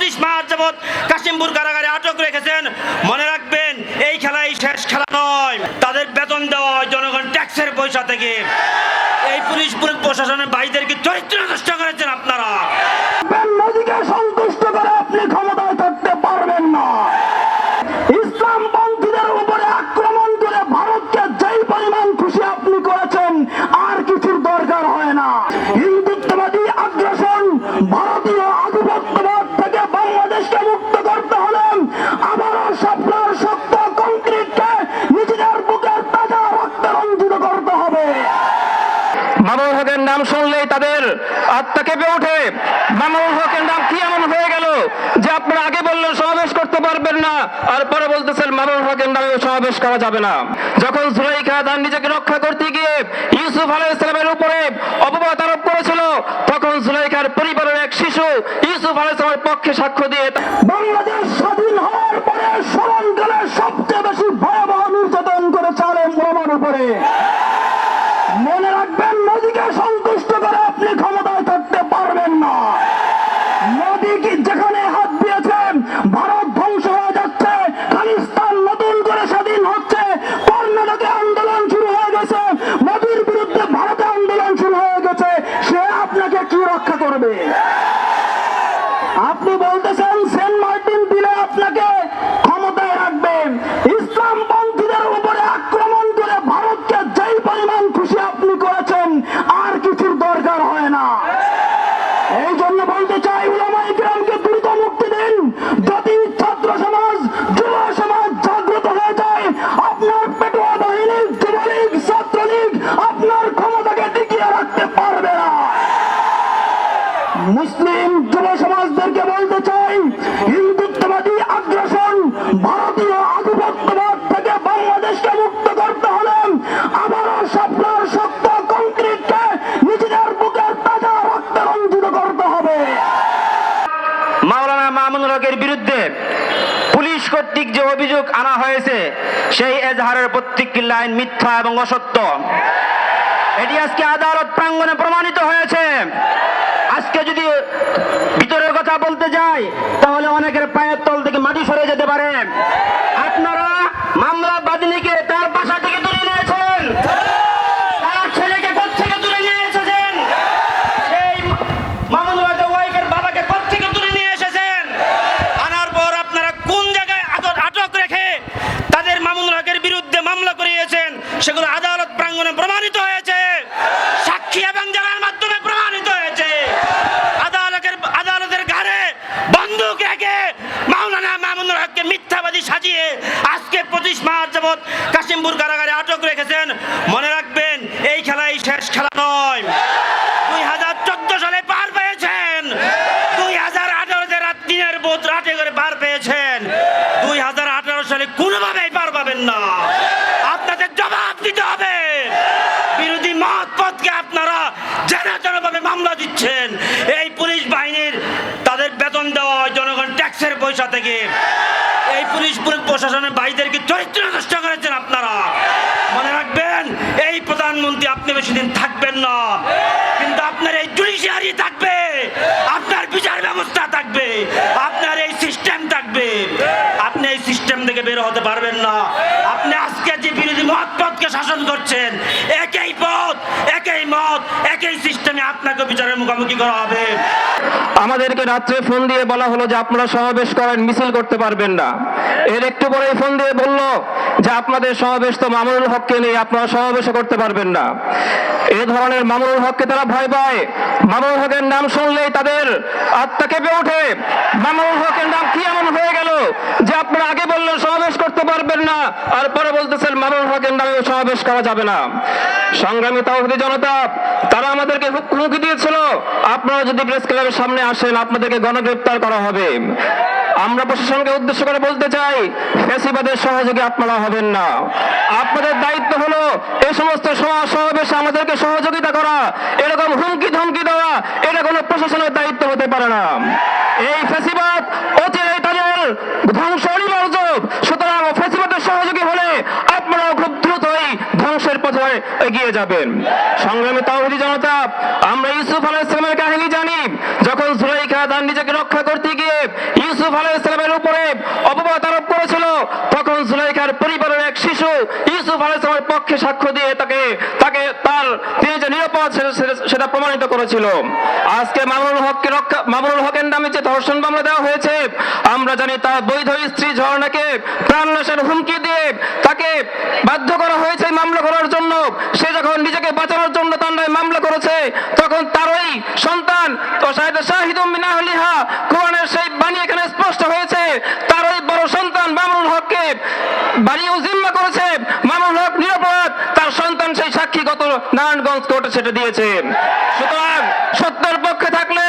পঁচিশ মাস যাবৎ কাশিমপুর কারাগারে আটক রেখেছেন। মনে রাখবেন, এই খেলাই শেষ খেলা নয়। তাদের বেতন দেওয়া হয় জনগণ ট্যাক্সের পয়সা থেকে। এই পুলিশ প্রশাসনের ভাইদেরকে চরিত্র নষ্ট করেছেন রঞ্জিত করতে হবে। মামুনুল হকের নাম শুনলেই তাদের আত্মা কেঁপে ওঠে। মামুনুল হকের নাম কি এমন হয়ে গেল যে আপনারা আগে বললেন সমাবেশ করতে পারবেন না, আর পরে বলতেছেন মামুনুল হকের নামে সমাবেশ করা যাবে না। যখন সুলাইখা তার নিজেকে রক্ষা করতে গিয়ে ইউসুফ আলাইহিস সালামের উপরে অপবাদ আরোপ করেছিল, তখন শিশু আলাইহিস পক্ষে সাক্ষ্য দিয়ে বাংলাদেশ স্বাধীন হওয়ার পরে স্মরণকালে সবচেয়ে বেশি ভয়াবহ নির্যাতন করেছে আলেম ওলামার উপরে। মনে রাখবেন, মোদীকে সন্তুষ্ট করে আপনি ক্ষমতায় থাকতে পারবেন না। মোদী কি যেখানে হাত দিয়েছেন, ভারত ধ্বংস হয়ে যাচ্ছে, খালিস্তান নতুন করে স্বাধীন হচ্ছে, কর্ণাটকে আন্দোলন শুরু হয়ে গেছে, মোদীর বিরুদ্ধে ভারতে আন্দোলন শুরু হয়ে গেছে, সে আপনাকে কি রক্ষা করবে? মুসলিম যুব সমাজদেরকে বলতে চাই, হিন্দুত্ববাদী আগ্রাসন ভারতীয় আধিপত্যবাদ থেকে বাংলাদেশকে মুক্ত করতে হলে আবারও স্বপ্নের শক্ত কংক্রিটকে নিজেদের বুকের তাজা রক্তে রঞ্জিত করতে হবে। মাওলানা মামুনুল হকের বিরুদ্ধে পুলিশ কর্তৃক যে অভিযোগ আনা হয়েছে, সেই এজাহারের প্রত্যেকটি লাইন মিথ্যা এবং অসত্য। এটি আজকে আদালত প্রাঙ্গণে প্রমাণিত হয়েছে। আজকে যদি ভিতরের কথা বলতে যাই, তাহলে অনেকের পায়ের তল থেকে মাটি সরে যেতে পারে। আপনারা মামলা বাদিনীকে তার বাসা থেকে তুলে নিয়েছেন। তার ছেলেকে কোথেকে তুলে নিয়ে এসেছেন? ওয়াইফের বাবাকে কোথেকে তুলে নিয়ে এসেছেন? আনার পর আপনারা কোন জায়গায় আটক রেখে তাদের বিরুদ্ধে মামলা করিয়েছেন? সেগুলো আদালত প্রাঙ্গণে প্রমাণিত হয়েছে সাক্ষী এবং জানার মাধ্যমে প্রমাণিত হয়েছে আদালতের আদালতের ঘাড়ে বন্দুক রেখে মাওলানা হককে মিথ্যাবাদী সাজিয়ে আজকে পঁচিশ মাস যাবৎ কাশিমপুর কারাগারে আটক রেখেছেন। মনে রাখবেন, এই খেলাই শেষ খেলা নয়। দুই হাজার চোদ্দ সালে পার পেয়েছেন। দুই হাজার আঠারোতে রাত দিনের বোধ রাতে করে পার পেয়েছেন। দুই হাজার আঠারো সালে কোনোভাবেই পার পাবেন না। আপনাদের জবাব দিতে হবে। বিরোধী মত পথকে আপনারা যেন জনভাবে মামলা দিচ্ছেন। এই পুলিশ বাহিনীর বেতন দেওয়া হয়, জনগণ ট্যাক্সের পয়সা থেকে। এই পুলিশ প্রশাসনের ভাইদেরকে চরিত্র নষ্ট করেছেন আপনারা। মনে রাখবেন, এই প্রধানমন্ত্রী আপনি বেশি দিন থাকবেন না। কিন্তু আপনার এই জুডিশিয়ারি থাকবে, আপনার বিচার ব্যবস্থা থাকবে, আপনার এই সিস্টেম থাকবে। আপনি এই সিস্টেম থেকে বের হতে পারবেন না। আপনি আজকে যে বিরোধী মত পথকে শাসন করছেন, একই পথ, একই মত, একই সিস্টেমে আপনাকে বিচারের মুখোমুখি করা হবে। আমাদেরকে রাত্রে ফোন দিয়ে বলা হলো যে আপনারা সমাবেশ করেন, মিছিল করতে পারবেন না। এর একটু পরে ফোন দিয়ে বলল যে আপনাদের সমাবেশ তো মামুনুল হককে নেই আপনারা সমাবেশ করতে পারবেন না। এ ধরনের মামুনুল হককে তারা ভয় পায়। মামুনুল হকের নাম শুনলেই তাদের আত্মা কেঁপে ওঠে। মামুনুল হকের নাম কি এমন হয়ে গেল যে আপনারা আগে বললেন সমাবেশ করতে পারবেন না, আর পরে বলতেছেন মামুনুল হকের নামে সমাবেশ করা যাবে না। সংগ্রামী তাওহিদি জনতা, তারা আমাদেরকে হুমকি দিয়েছিল। আপনারা যদি প্রেস ক্লাবের সামনে আসেন, আপনাদেরকে গণগ্রেপ্তার করা হবে। আমরা প্রশাসনকে উদ্দেশ্য করে বলতে চাই ফেসিবাদের সহযোগী আপনারা হবেন না। আপনাদের দায়িত্ব হলো এ সমস্ত সমাজ সমাবেশে আমাদেরকে সহযোগিতা করা। এরকম হুমকি ধমকি দেওয়া, এটা কোনো প্রশাসনের দায়িত্ব হতে পারে না। এই ফেসিবাদ অচিরেই তাদের ধ্বংস অনিবার্য সুতরাং ফেসিবাদের সহযোগী হলে আপনারাও খুব দ্রুতই ধ্বংসের পথে এগিয়ে যাবেন। সংগ্রামী তাওহিদি জনতা, আমরা ইউসুফ আলাহ ইসলামের কাহিনী জানি। যখন জুলাইখা তার নিজেকে রক্ষা করতে গিয়ে ইউসুফ আলাহ ইসলামের উপরে অপবাদ আরোপ করেছিল, তখন জুলাইখার পরিবারের এক শিশু ইউসুফ আলাহ ইসলামের পক্ষে সাক্ষ্য দিয়ে তাকে তাকে তার তিনি যে নিরাপদ সেটা প্রমাণিত করেছিল। আজকে মামুনুল হককে রক্ষা মামুনুল হকের নামে যে ধর্ষণ মামলা দেওয়া হয়েছে। আমরা জানি তার বৈধ স্ত্রী ঝর্ণাকে প্রাণনাশের হুমকি দিয়ে তাকে বাধ্য করা হয়েছে মামলা করার জন্য। সে যখন নিজেকে বাঁচানোর জন্য তান্ডায় মামলা করেছে, তখন তারই সন্তান তো শাহিদ মিনাহলিহা কোরআনের সেই বাণী এখানে স্পষ্ট হয়েছে। তারই বড় সন্তান মামুনুল হককে বাড়িও জিম্মা করেছে। মামুনুল হক নিরাপদ তার সন্তান সেই সাক্ষী গত নারায়ণগঞ্জ কোর্টে সেটা দিয়েছে। সুতরাং সত্যের পক্ষে থাকলে